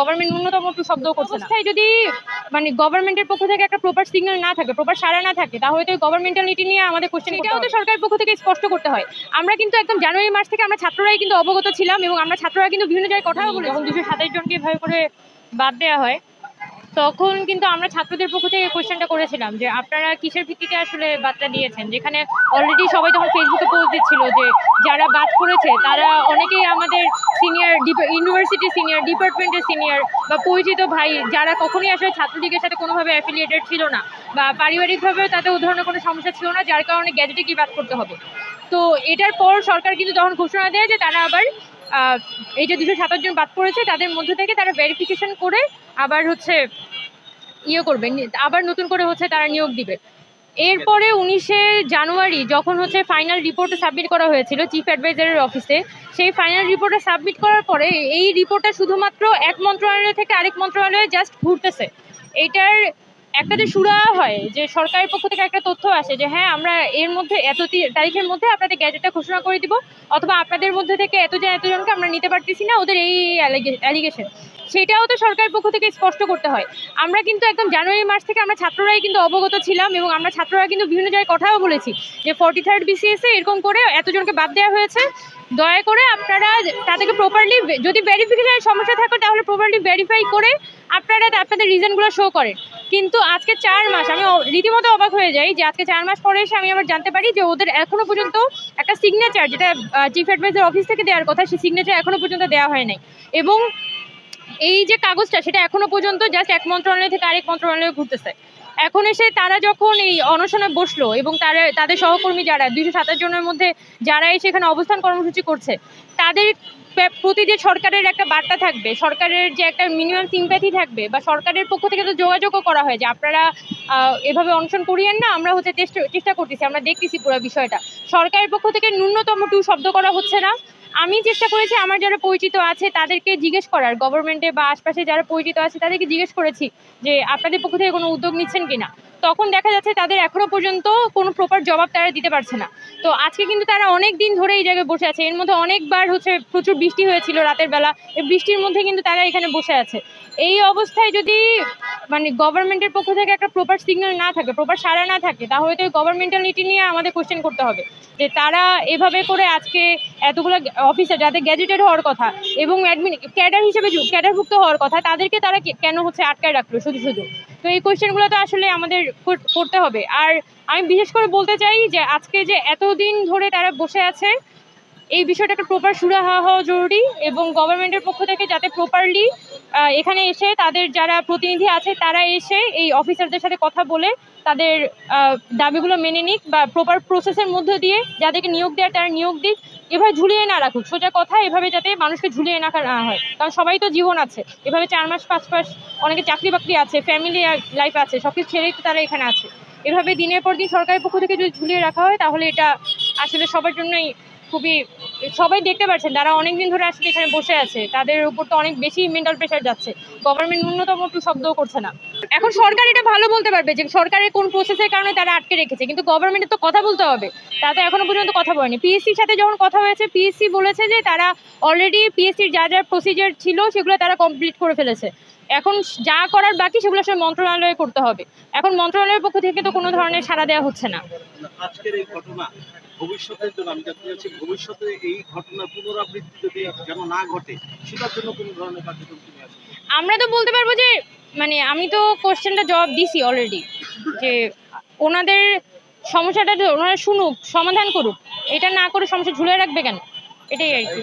Government ন্যূনতম একটু শব্দ করছে অবস্থায় যদি মানে গভর্নমেন্টের পক্ষ থেকে একটা প্রপার সিগন্যাল না থাকে প্রপার সারা না থাকে তাহলে তো গভর্নমেন্টাল নীতি নিয়ে আমাদের কোশ্চেন এটাও তো সরকারের পক্ষ থেকে স্পষ্ট করতে হয়। আমরা কিন্তু একদম জানুয়ারি মাস থেকে আমরা ছাত্ররাই কিন্তু অবগত ছিলাম এবং আমরা ছাত্ররা কিন্তু বিভিন্ন জায়গায় কথাও বলি যখন দুশো সাতাশ জনকে এভাবে করে বাদ দেওয়া হয়। তখন কিন্তু আমরা ছাত্রদের পক্ষ থেকে কোয়েশ্চেনটা করেছিলাম যে আপনারা কিসের ভিত্তিতে আসলে বাদটা দিয়েছেন? যেখানে অলরেডি সবাই তখন ফেসবুকে পোস্ট দিচ্ছিল যে যারা বাদ করেছে তারা অনেকেই আমাদের সিনিয়র ইউনিভার্সিটি সিনিয়র ডিপার্টমেন্টের সিনিয়র বা পরিচিত ভাই যারা কখনোই আসলে ছাত্রলীগের সাথে কোনোভাবে অ্যাফিলিয়েটেড ছিল না বা পারিবারিকভাবেও তাদের ধরনের কোনো সমস্যা ছিল না, যার কারণে গ্যাজেটে কি বাদ করতে হবে। তো এটার পর সরকার কিন্তু তখন ঘোষণা দেয় যে তারা আবার এই যে দুশো সাতাশ জন বাদ পড়েছে, তাদের মধ্য থেকে তারা ভেরিফিকেশন করে আবার হচ্ছে ইয়ে করবে আবার নতুন করে হচ্ছে তারা নিয়োগ দিবে। এরপরে উনিশে জানুয়ারি যখন হচ্ছে ফাইনাল রিপোর্ট সাবমিট করা হয়েছিল চিফ অ্যাডভাইজারের অফিসে সেই ফাইনাল রিপোর্টটা সাবমিট করার পরে এই রিপোর্টটা শুধুমাত্র এক মন্ত্রণালয় থেকে আরেক মন্ত্রণালয়ে জাস্ট ঘুরতেছে। এইটার একটা যে সুরা হয়, যে সরকারের পক্ষ থেকে একটা তথ্য আসে যে হ্যাঁ আমরা এর মধ্যে এত তারিখের মধ্যে আপনাদের গ্যাজেটটা ঘোষণা করে দিব, অথবা আপনাদের মধ্যে থেকে এতজন এতজনকে আমরা নিতে পারতেছি না, ওদের এই অ্যালিগেশন সেটাও তো সরকারের পক্ষ থেকে স্পষ্ট করতে হয়। আমরা কিন্তু একদম জানুয়ারি মাস থেকে আমরা ছাত্ররাই কিন্তু অবগত ছিলাম এবং আমরা ছাত্ররা কিন্তু বিভিন্ন জায়গায় কথাও বলেছি যে ফর্টি থার্ড বিসিএসে এরকম করে এতজনকে বাদ দেওয়া হয়েছে। দয়া করে আপনারা তাদেরকে প্রপারলি যদি ভেরিফিকেশনের সমস্যা থাকে, তাহলে প্রপারলি ভেরিফাই করে আপনারা আপনাদের রিজনগুলো শো করেন। কিন্তু আজকে চার মাস, আমি রীতিমতো অবাক হয়ে যাই যে আজকে চার মাস পরে এসে আমি আবার জানতে পারি যে ওদের এখনও পর্যন্ত একটা সিগনেচার যেটা চিফ অ্যাডভাইজার অফিস থেকে দেওয়ার কথা, সেই সিগনেচার এখনও পর্যন্ত দেওয়া হয় নাই। এবং এই যে কাগজটা, সেটা এখনও পর্যন্ত জাস্ট এক মন্ত্রণালয় থেকে আরেক মন্ত্রণালয়ে ঘুরতেছে। এখন এসে তারা যখন এই অনশনে বসল এবং তারা, তাদের সহকর্মী যারা, দুইশো সাতাশ জনের মধ্যে যারা এসে এখানে অবস্থান কর্মসূচি করছে, তাদের প্রতি যে সরকারের একটা বার্তা থাকবে, সরকারের যে একটা মিনিমাম সিম্প্যাথি থাকবে বা সরকারের পক্ষ থেকে তো যোগাযোগও করা হয় যে আপনারা এভাবে অনশন করিয়েন না, আমরা হচ্ছে চেষ্টা চেষ্টা করতেছি, আমরা দেখতেছি পুরো বিষয়টা। সরকারের পক্ষ থেকে ন্যূনতম টু শব্দ করা হচ্ছে না। আমি চেষ্টা করেছি, আমার যারা পরিচিত আছে তাদেরকে জিজ্ঞেস করার। গভর্নমেন্টে বা আশপাশে যারা পরিচিত আছে তাদেরকে জিজ্ঞেস করেছি যে আপনাদের পক্ষ থেকে কোনো উদ্যোগ নিচ্ছেন কিনা। তখন দেখা যাচ্ছে তাদের এখনও পর্যন্ত কোনো প্রপার জবাব তারা দিতে পারছে না। তো আজকে কিন্তু তারা অনেক দিন ধরে এই জায়গায় বসে আছে। এর মধ্যে অনেকবার হচ্ছে প্রচুর বৃষ্টি হয়েছিল রাতের বেলা। এই বৃষ্টির মধ্যে কিন্তু তারা এখানে বসে আছে। এই অবস্থায় যদি মানে গভর্নমেন্টের পক্ষ থেকে একটা প্রপার সিগন্যাল না থাকে প্রপার সাড়া না থাকে, তাহলে তো গভর্নমেন্টাল নীতি নিয়ে আমাদের কোশ্চেন করতে হবে। যে তারা এভাবে করে আজকে এতগুলো অফিসার যাদের গ্যাজেটেড হওয়ার কথা এবং অ্যাডমিন ক্যাডার হিসেবে ক্যাডারভুক্ত হওয়ার কথা, তাদেরকে তারা কেন হচ্ছে আটকায় রাখল শুধু শুধু? তো এই কোশ্চেনগুলো তো আসলে আমাদের করতে হবে। আর আমি বিশেষ করে বলতে চাই যে, আজকে যে এতদিন ধরে তারা বসে আছে এই বিষয়টা একটা প্রপার সুরা হওয়া জরুরি এবং গভর্নমেন্টের পক্ষ থেকে যাতে প্রপারলি এখানে এসে তাদের যারা প্রতিনিধি আছে তারা এসে এই অফিসারদের সাথে কথা বলে তাদের দাবিগুলো মেনে নিক বা প্রপার প্রসেসের মধ্যে দিয়ে যাদেরকে নিয়োগ দেওয়ার তারা নিয়োগ দিক। এভাবে ঝুলিয়ে না রাখুক, সোজা কথা এভাবে যাতে মানুষকে ঝুলিয়ে না হয়। কারণ সবাই তো জীবন আছে, এভাবে চার মাস, পাঁচ মাস অনেকে চাকরি বাকরি আছে ফ্যামিলি লাইফ আছে সব কিছু ছেড়েই তো তারা এখানে আছে। এভাবে দিনের পর দিন সরকারের পক্ষ থেকে যদি ঝুলিয়ে রাখা হয় তাহলে এটা আসলে সবার জন্যই খুবই, সবাই দেখতে পাচ্ছেন তারা অনেক দিন ধরে আসলে এখানে বসে আছে, তাদের উপর তো অনেক বেশি মেন্টাল প্রেশার যাচ্ছে। গভর্নমেন্ট ন্যূনতম একটু শব্দও করছে না। এখন সরকার এটা ভালো বলতে পারবে যে, সরকারের কোন প্রসেসের কারণে তারা আটকে রেখেছে, কিন্তু গভর্নমেন্টের তো কথা বলতে হবে। তারা তো এখনও পর্যন্ত কথা বলেনি। পিএসসির সাথে যখন কথা হয়েছে পিএসসি বলেছে যে, তারা অলরেডি পিএসসির যা যা প্রসিজার ছিল, সেগুলো তারা কমপ্লিট করে ফেলেছে। এখন যা করার বাকি, সেগুলো আসলে মন্ত্রণালয়ে করতে হবে। এখন মন্ত্রণালয়ের পক্ষ থেকে তো কোনো ধরনের সাড়া দেওয়া হচ্ছে না। আজকের এই ঘটনা ভবিষ্যতের জন্য আমি জানতে চাচ্ছি, ভবিষ্যতে এই ঘটনার পুনরাবৃত্তি যদি যেন না ঘটে, সেটার জন্য কোনো ধরনের কার্যক্রম তুমি আসবে আমরা তো বলতে পারব যে মানে আমি তো কোশ্চেনটা জবাব দিছি অলরেডি যে ওনাদের সমস্যাটা ওনারা শুনুক, সমাধান করুক, এটা না করে সমস্যা ঝুলে রাখবে কেন? এটাই আর কি।